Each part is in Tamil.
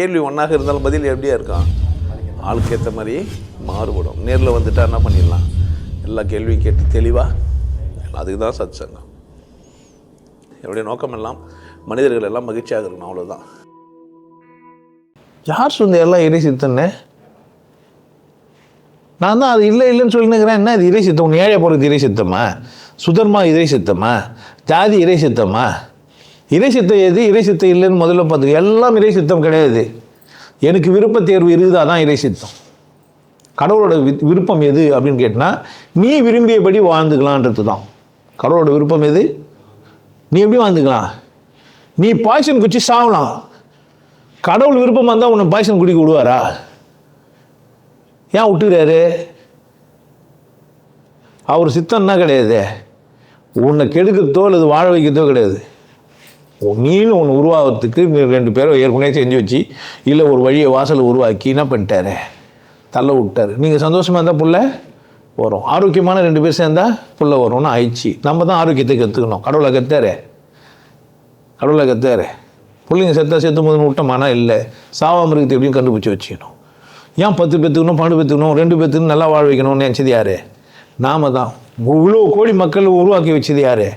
கேள்வி ஒன்றாக இருந்தாலும் பதில் எப்படியா இருக்கும்? ஆளுக்கு ஏற்ற மாதிரி மாறுபடும். நேரில் வந்துட்டா என்ன பண்ணிடலாம்? எல்லா கேள்வியும் கேட்டு தெளிவாக அதுக்கு தான் சத் சங்கம் என்னுடைய நோக்கம் எல்லாம் மனிதர்கள் எல்லாம் மகிழ்ச்சியாக இருக்கணும் அவ்வளோதான் யார் சொந்த எல்லாம் இறை சித்தன்னு நான் தான் அது இல்லை இல்லைன்னு சொல்லினுக்கிறேன். என்ன இது இறை சித்தம்? உன் ஏழை போகிறது இறை சித்தமா? சுதர்மா இறை சித்தமா? ஜாதி இறை சித்தமா? இறை சித்தம் எது? இறை சித்தம் இல்லைன்னு முதல்ல பார்த்துக்க. எல்லாம் இறை சித்தம் கிடையாது. எனக்கு விருப்ப தேர்வு இருக்குதா தான் இறை சித்தம். கடவுளோட வி- விருப்பம் எது அப்படின்னு கேட்டால் நீ விரும்பியபடி வாழ்ந்துக்கலான்றது தான் கடவுளோட விருப்பம் எது? நீ எப்படி வாழ்ந்துக்கலாம்? நீ பாய்சன் குச்சி சாவலாம். கடவுள் விருப்பமாக இருந்தால் உன்னை பாய்சன் குடிக்க விடுவாரா? ஏன் விட்டுக்கிறாரு? அவர் சித்தம்னா கிடையாது. உன்னை கெடுக்கிறதோ அல்லது வாழ வைக்கிறதோ கிடையாது. உன் நீனு ஒன்று உருவாகிறதுக்கு ரெண்டு பேரும் ஏற்கனவே செஞ்சு வச்சு இல்லை ஒரு வழியை வாசலை உருவாக்கி என்ன பண்ணிட்டாரு? தள்ள விட்டார். நீங்கள் சந்தோஷமாக இருந்தால் புள்ள வரும். ஆரோக்கியமான ரெண்டு பேர் சேர்ந்தா புள்ள வரும்னு ஆயிடுச்சு. நம்ம தான் ஆரோக்கியத்தை கற்றுக்கணும் கடவுளை கத்தாரு. கடவுளை கத்தாரு. பிள்ளைங்க செத்தா செத்து போதுன்னு விட்டோமானா இல்லை. சாவாம இருக்குது எப்படியும் கண்டுபிடிச்சி வச்சுக்கணும். ஏன் பத்து பேத்துக்கணும் பன்னெண்டு பேத்துக்கணும் ரெண்டு பேத்துக்கு நல்லா வாழ வைக்கணும்னு நினச்சது யாரு? நாம தான். இவ்வளோ கோடி மக்கள் உருவாக்கி வச்சது யாரு?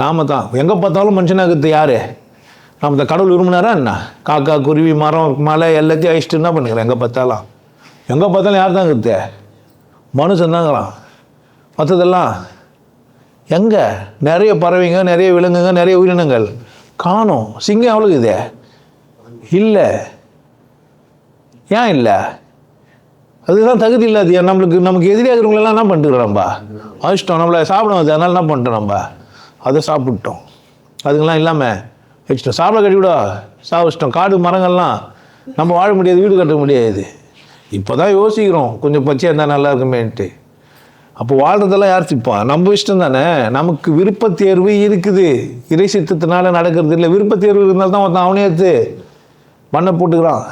நாம தான். எங்கே பார்த்தாலும் மனுஷனாகிறது யார்? நம்ம இந்த கடவுள் விரும்பினாரா என்ன? காக்கா குருவி மரம் மலை எல்லாத்தையும் அழிச்சிட்டு என்ன பண்ணுகிறேன் எங்கே பார்த்தாலும். எங்கே பார்த்தாலும் யார் தான் இருக்குது மனுஷன் தாங்கிறான் மற்றதெல்லாம் எங்கே? நிறைய பறவைங்க நிறைய விலங்குங்க நிறைய உயிரினங்கள். காணும். சிங்கம் எவ்வளோ இதே? இல்லை. ஏன் இல்லை? அதுதான் தகுதி இல்லாது. நம்மளுக்கு நமக்கு எதிரியாக இருக்கிறவங்களெல்லாம் என்ன பண்ணிட்டுக்கிறோம் நம்ம? அழிச்சிட்டோம். நம்மளை சாப்பிட வந்து அதனால என்ன பண்ணிட்டோம் நம்ம? அதை சாப்பிட்டோம். அதுக்கெல்லாம் இல்லாமல் வச்சுட்டோம் சாப்பிட கட்டி விட சாப்பிச்சிட்டோம் காடு மரங்கள்லாம் நம்ம வாழ முடியாது வீடு கட்ட முடியாது. இப்போ தான் யோசிக்கிறோம். கொஞ்சம் பச்சையாக இருந்தால் நல்லா இருக்குமேன்ட்டு. அப்போ வாழ்றதெல்லாம் யார் திப்பா நம்ம இஷ்டம் தானே. நமக்கு விருப்ப தேர்வு இருக்குது. இறை சித்தத்தினால நடக்கிறது இல்லை. விருப்ப தேர்வு இருந்தால் தான் ஒருத்தன் அவனே எடுத்து மண்ணை போட்டுக்கிறான்.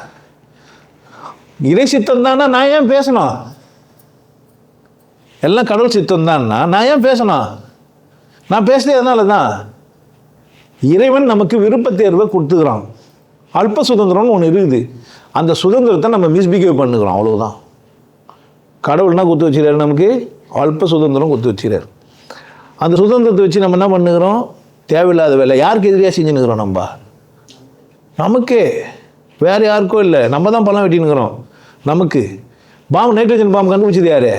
இறை சித்தம் தானே? நான் ஏன் பேசணும்? எல்லாம் கடவுள் சித்தம் தான்னா? நான் ஏன் பேசணும்? நான் பேசுறது தான் இறைவன் நமக்கு விருப்ப தேர்வை கொடுத்துக்கிறான். அல்ப சுதந்திரம்னு ஒன்று இருக்குது. அந்த சுதந்திரத்தை நம்ம மிஸ்பிஹேவ் பண்ணுகிறோம் அவ்வளோதான் கடவுள்னா கொடுத்து வச்சுக்கிறாரு நமக்கு அல்ப சுதந்திரம் கொடுத்து வச்சுக்கிறாரு. அந்த சுதந்திரத்தை வச்சு நம்ம என்ன பண்ணுகிறோம்? தேவையில்லாத வேலை. யாருக்கு எதிரியாக செஞ்சுன்னுக்கிறோம் நம்ம? நமக்கே. வேறு யாருக்கோ இல்லை. நம்ம தான் பழம் வெட்டினுக்கிறோம் நமக்கு. பாம்பு நைட்ரஜன் பாம்பு கண்டுபிடிச்சது யாரு?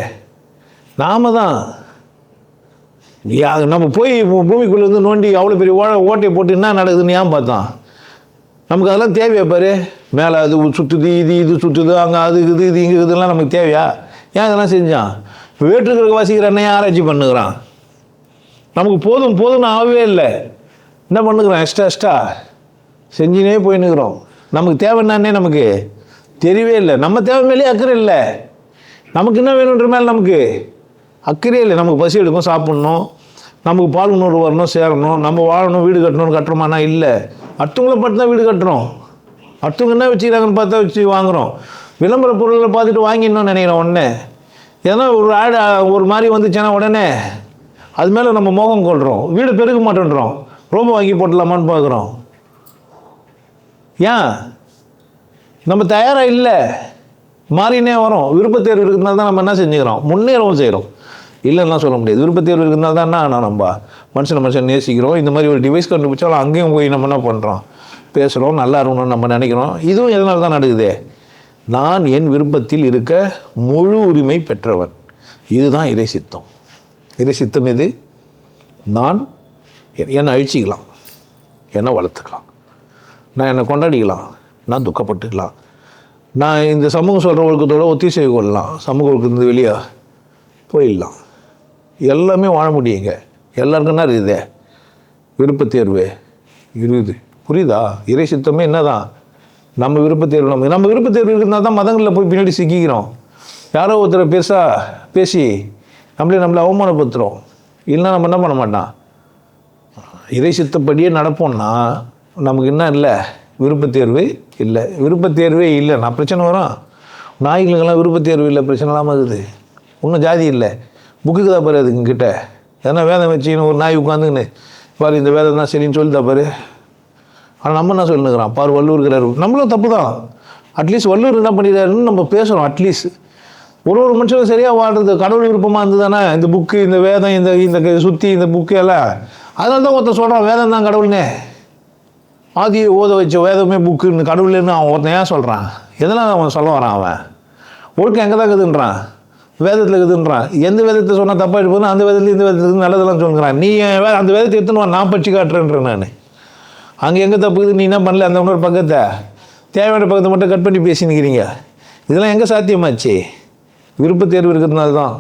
நாம தான். நம்ம போய் பூமிக்குள்ளேருந்து இருந்து நோண்டி அவ்வளோ பெரிய ஓ ஓட்டையை போட்டு என்ன நடக்குதுன்னு ஏன் பார்த்தான்? நமக்கு அதெல்லாம் தேவையா பாரு? மேலே அது சுற்றுது இது இது சுற்றுது அங்கே அது இது இது இங்கே இதெல்லாம் நமக்கு தேவையா? ஏன் இதெல்லாம் செஞ்சான்? இப்போ வேற்றுக்கிறக்கு வாசிக்கிற அண்ணன் ஆராய்ச்சி பண்ணுகிறான்? நமக்கு போதும் போதும்னு ஆகவே இல்லை. என்ன பண்ணுகிறோம் எக்ஸ்ட்ரா எக்ஸ்ட்ரா. செஞ்சுனே போயின்னுக்கிறோம். நமக்கு தேவை என்னன்னே நமக்கு தெரியவே இல்லை. நம்ம தேவை மேலே அக்கறை இல்லை. நமக்கு என்ன வேணுன்ற மேலே நமக்கு அக்கறையே இல்லை. நமக்கு பசி எடுக்கும் சாப்பிட்ணும். நமக்கு பால் உணர்வு வரணும் சேரணும். நம்ம வாழணும் வீடு கட்டணும்னு கட்டுறோமானா இல்லை. அடுத்தவங்கள பார்த்து தான் வீடு கட்டுறோம். அடுத்தவங்க என்ன வச்சுக்கிறாங்கன்னு பார்த்தா வச்சு வாங்குறோம். விளம்பர பொருளை பார்த்துட்டு வாங்கிடணும்னு நினைக்கிறோம் உடனே. ஏன்னா ஒரு ஆடு ஒரு மாதிரி வந்துச்சுன்னா உடனே அது மேலே நம்ம மோகம் கொள்கிறோம் வீடு பெருக மாட்டேன்றோம். ரோபோ வாங்கி போட்டுடலாமான்னு பார்க்குறோம். ஏன்? நம்ம தயாராக இல்லை. மாறினே வரோம். விருப்பத்தேர்வு இருக்கிறதுனால தான் நம்ம என்ன செஞ்சுக்கிறோம்? முன்னேறவும் செய்கிறோம். இல்லைன்னா சொல்ல முடியாது. விருப்பத்தேர்வு இருந்தால் தான் என்ன நம்ம மனுஷனை மனுஷன் நேசிக்கிறோம். இந்த மாதிரி ஒரு டிவைஸ் கண்டுபிடிச்சாலும் அங்கேயும் போய் நம்ம என்ன பண்ணுறோம் பேசுகிறோம் நல்லா இருக்கணும்னு நம்ம நினைக்கிறோம். இதுவும் எதனால தான் நடக்குது? நான் என் விருப்பத்தில் இருக்க முழு உரிமை பெற்றவன். இதுதான் இறை சித்தம். இறை சித்தம் எது? நான் என்னை அழிச்சிக்கலாம். என்னை வளர்த்துக்கலாம். நான் என்னை கொண்டாடிக்கலாம். நான் துக்கப்பட்டுக்கலாம். நான் இந்த சமூகம் சொல்கிற ஒழுக்கத்தோட ஒத்திசை கொள்ளலாம். சமூக ஒழுக்கத்துலேருந்து வெளியே போயிடலாம். எல்லாமே வாழ முடியுங்க. எல்லாருக்கும் என்ன இருக்குது விருப்ப தேர்வு. இருக்குது புரியுதா? இறை சித்தமே என்ன தான் நம்ம விருப்ப தேர்வு நம்ம நம்ம விருப்ப தேர்வு இருந்தால் தான் மதங்களில் போய் பின்னாடி சிக்கிக்கிறோம். யாரோ ஒருத்தரை பெருசாக பேசி நம்மளே நம்மளை அவமானப்படுத்துகிறோம் இல்லைன்னா நம்ம என்ன பண்ண மாட்டான் இறை சித்தப்படியே நடப்போம்னா நமக்கு என்ன இல்லை? விருப்பத்தேர்வு இல்லை. விருப்பத்தேர்வே இல்லை. நான் பிரச்சனை வரும். நாய்களுக்கெல்லாம் விருப்பத்தேர்வு இல்லை. பிரச்சனை இல்லாமல் இருக்குது. ஒன்றும் ஜாதி இல்லை. புக்குக்கு தான் பாரு அதுக்கு கிட்ட ஏன்னா வேதம் வச்சுக்கின்னு ஒரு நாய் உட்காந்துங்கன்னு பாரு இந்த வேதம் தான் சரின்னு சொல்லித்தா பாரு. ஆனால் நம்ம என்ன சொல்லுங்கிறான் பார் வள்ளுவருக்கிறாரு நம்மளும் தப்பு தான் அட்லீஸ்ட் வள்ளுவர் என்ன பண்ணிடுறாருன்னு நம்ம பேசுகிறோம் அட்லீஸ்ட் ஒரு ஒரு மனுஷனும் சரியாக வாழ்றது கடவுள் விருப்பமாக இருந்ததுதானே? இந்த புக்கு இந்த வேதம் இந்த இந்த சுற்றி இந்த புக்கு எல்லாம். அதனால தான் ஒருத்தன் சொல்கிறான் வேதம் தான் கடவுள்னே. ஆதியை ஓத வச்ச வேதமே புக்குன்னு கடவுள்னு அவன் ஒருத்தன் ஏன் சொல்கிறான் எதனால் அவன் சொல்ல வரான் அவன்? ஒழுக்கம் எங்கே தான் இருக்குதுன்றான்? வேதத்தில் இருக்குதுன்றான் எந்த வேதத்தை சொன்னால் தப்பாக இருப்பதுன்னு அந்த வேதத்தில் இந்த வேதத்துக்கு நல்லதெல்லாம் சொல்லுங்கிறான் நீ அந்த வேதத்தை எடுத்துன்னு வா, நான் பச்சு காட்டுறேன்றேன் நான். அங்கே எங்கே தப்பு நீ என்ன பண்ணல? அந்த இன்னொரு பக்கத்தை. தேவையான பக்கத்தை மட்டும் கட் பண்ணி பேசினுக்கிறீங்க இதெல்லாம் எங்கே சாத்தியமாச்சு? விருப்பத் தேர்வு இருக்கிறதுனால தான்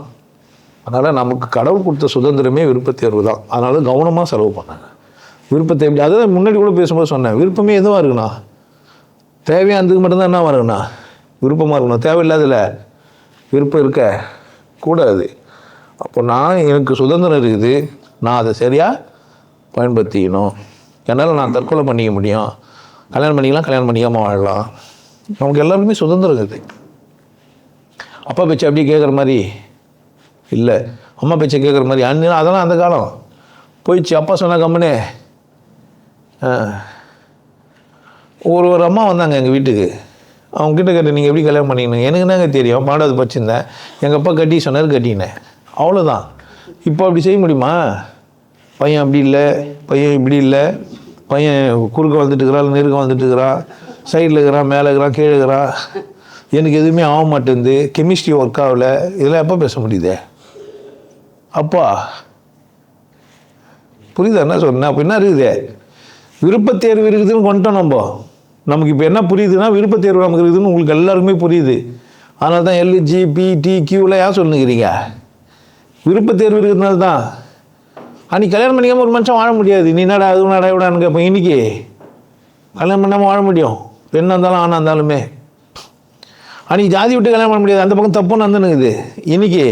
அதனால் நமக்கு கடவுள் கொடுத்த சுதந்திரமே விருப்பத் தேர்வு தான் அதனால கவனமாக செலவு பண்ணாங்க. விருப்பத்தை எப்படி? அதான் முன்னாடி கூட பேசும்போது சொன்னேன். விருப்பமே எதுவாக இருக்குண்ணா தேவையானதுக்கு மட்டும்தான் என்ன வருங்கண்ணா விருப்பமாக இருக்கணும். தேவையில்லாதில்ல விருப்பம் இருக்க கூடாது. அப்போ நான் எனக்கு சுதந்திரம் இருக்குது. நான் அதை சரியாக பயன்படுத்திக்கணும். என்னால் நான் தற்கொலை பண்ணிக்க முடியும். கல்யாணம் பண்ணிக்கலாம் கல்யாணம் பண்ணிக்காமல் வாழலாம். நமக்கு எல்லாருக்குமே சுதந்திரம் இருக்குது. அப்பா பேச்சு அப்படியே கேட்குற மாதிரி இல்லை. அம்மா பேச்சை கேட்குற மாதிரி அண்ணன் அதெல்லாம் அந்த காலம். போயிடுச்சு. அப்பா சொன்னா கம்மனே ஒரு ஒரு அம்மா வந்தாங்க எங்கள் வீட்டுக்கு. அவங்க கிட்ட கேட்டு நீங்கள் எப்படி கல்யாணம் பண்ணிக்கணும்? எனக்கு என்னங்க தெரியும் பன்னெண்டாவது படிச்சிருந்தேன் எங்கள் அப்பா கட்டி சொன்னார் கட்டினேன். அவ்வளோதான் இப்போ அப்படி செய்ய முடியுமா? பையன் அப்படி இல்லை பையன் இப்படி இல்லை. பையன் குறுக்க வந்துட்டு இருக்கிறான் நெருக்க வந்துட்டு இருக்கிறான் சைடில் இருக்கிறான் மேலே இருக்கிறான் கீழே இருக்கிறான் எனக்கு எதுவுமே ஆக மாட்டேங்குது. கெமிஸ்ட்ரி ஒர்க் ஆகல. இதெல்லாம் எப்போ பேச முடியுதே? அப்பா. புரியுதா? என்ன சொன்னேன் அப்போ என்ன இருக்குது? விருப்பத்தேர்வு இருக்குதுன்னு கொண்டுட்டோம் நம்ம. நமக்கு இப்போ என்ன புரியுதுன்னா விருப்பத்தேர்வு நமக்கு இருக்குதுன்னு உங்களுக்கு எல்லாருக்குமே புரியுது. அதனால தான் எல்ஜி பிடி கியூலாம் ஏன் சொல்லுங்கிறீங்க? விருப்பத்தேர்வு இருக்கிறதுனால தான் அன்றைக்கி கல்யாணம் பண்ணிக்காமல் ஒரு மனுஷன் வாழ முடியாது. நீ என்னடா அதுவும் நடா விடான்னு கேட்பேன் இன்னைக்கு கல்யாணம் பண்ணாமல் வாழ முடியும். பெண்ணாக இருந்தாலும் ஆணாக இருந்தாலுமே. அன்றைக்கி ஜாதி விட்டு கல்யாணம் பண்ண முடியாது. அந்த பக்கம் தப்புன்னு வந்துனுக்குது இன்னைக்கு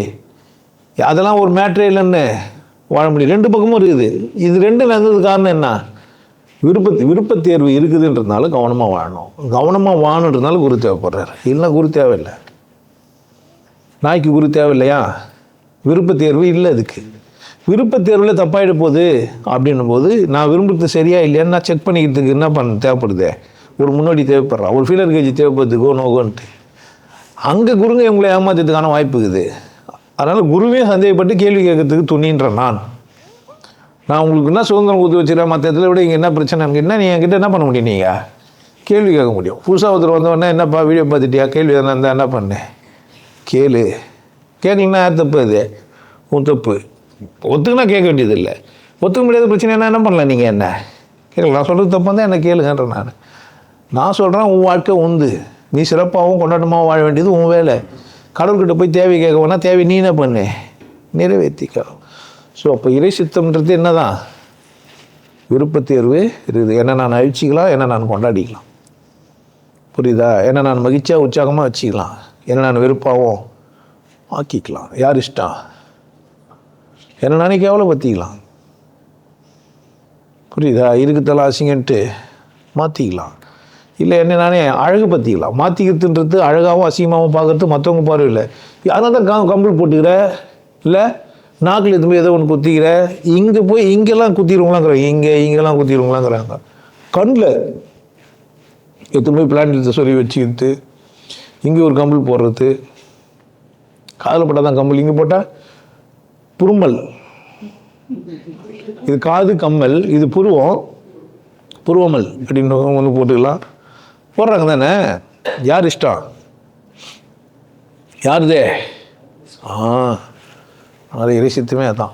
அதெல்லாம் ஒரு மேட்ரே இல்லைன்னு வாழ முடியும். ரெண்டு பக்கமும் இருக்குது. இது ரெண்டு நடந்தது காரணம் என்ன? விருப்பத்து விருப்பத் தேர்வு இருக்குதுன்றதுனால கவனமாக வாழணும். கவனமாக வாழணுன்றதுனால குரு தேவைப்படுறாரு. இல்லைன்னா குரு தேவையில்லை. நாய்க்கு குரு தேவையில்லையா? விருப்பத் தேர்வு இல்லை அதுக்கு. விருப்பத் தேர்வில் தப்பாயிட போகுது அப்படின்னும் போது நான் விரும்புறது சரியா இல்லையான்னு நான் செக் பண்ணிக்கிறதுக்கு என்ன பண்ண தேவைப்படுது? ஒரு முன்னாடி தேவைப்படுறான் ஒரு ஃபீலர் கேஜி தேவைப்படுது கோ நோகோன்ட்டு. அங்கே குருங்க இவங்களை ஏமாத்துறதுக்கான வாய்ப்பு இருக்குது. அதனால் குருவே சந்தேகப்பட்டு கேள்வி கேட்கறதுக்கு துணின்றேன் நான். நான் உங்களுக்கு என்ன சுதந்திரம் கொடுத்து வச்சுருக்கேன் மற்ற இடத்துல விட இங்கே என்ன பிரச்சனை? எனக்கு என்ன நீ என்கிட்ட என்ன பண்ண முடியும் நீங்கள் கேள்வி கேட்க முடியும். புதுசாக ஒருத்தர் வந்தவொடனே என்னப்பா வீடியோ பார்த்துட்டியா? கேள்வி எதனா இருந்தால் என்ன பண்ணேன் கேளு. கேட்டிங்கன்னா தப்பு அது? உன் தப்பு. ஒத்துக்குனா கேட்க வேண்டியதில்லை. ஒத்துக்க முடியாத பிரச்சனை என்ன? என்ன பண்ணலாம் நீங்கள் என்ன? கேட்கல நான் சொல்கிறது தப்பு தான் என்ன கேளுங்கன்றேன் நான். நான் சொல்கிறேன் உன் வாழ்க்கை உந்து நீ சிறப்பாகவும் கொண்டாட்டமாகவும் வாழ வேண்டியது உன் வேலை. கடவுள்கிட்ட போய் தேவை கேட்க வேணா தேவை நீ என்ன பண்ணு? நிறைவேற்றிக்கோ ஸோ அப்போ இறை சித்தம்ன்றது என்ன தான் விருப்பத்தேர்வு இருக்குது. என்ன நான் அழிச்சிக்கலாம் என்ன நான் கொண்டாடிக்கலாம். புரியுதா? என்ன நான் மகிழ்ச்சியாக உற்சாகமாக வச்சுக்கலாம். என்ன நான் வெறுப்பாகவும் ஆக்கிக்கலாம். யார் இஷ்டம் என்ன நானே கேவலப்படுத்திக்கலாம் புரியுதா? இருக்குதல அசிங்கன்ட்டு மாற்றிக்கலாம் இல்லை என்ன நானே அழகு பற்றிக்கலாம் மாற்றிக்கிறதுன்றது அழகாகவும் அசிங்கமாகவும் பார்க்குறது மற்றவங்க பார்வையில். அதனால தான் கம் கம்பல் போட்டுக்கிற? இல்லை? நாக்கில் எதுவுமே ஏதோ ஒன்று குத்திக்கிற இங்கே போய் இங்கெல்லாம் குத்திடுவங்களாங்கிறாங்க இங்கே இங்கெல்லாம் குத்திடுவங்களாங்கிறாங்க. கண்ணில் எத்தனை போய் எடுத்து சொல்லி வச்சுக்கிட்டு இங்கே ஒரு கம்பல் போடுறது. காதில் போட்டால் தான் கம்பல் இங்கே போட்டால் புருமல். இது காது கம்மல் இது புருவம் புருவமல் அப்படின்னு ஒன்று போட்டுக்கலாம். போடுறாங்க தானே? யார் இஷ்டம்? யாருதே ஆ. அதனால் இறை சித்தமே அதான்.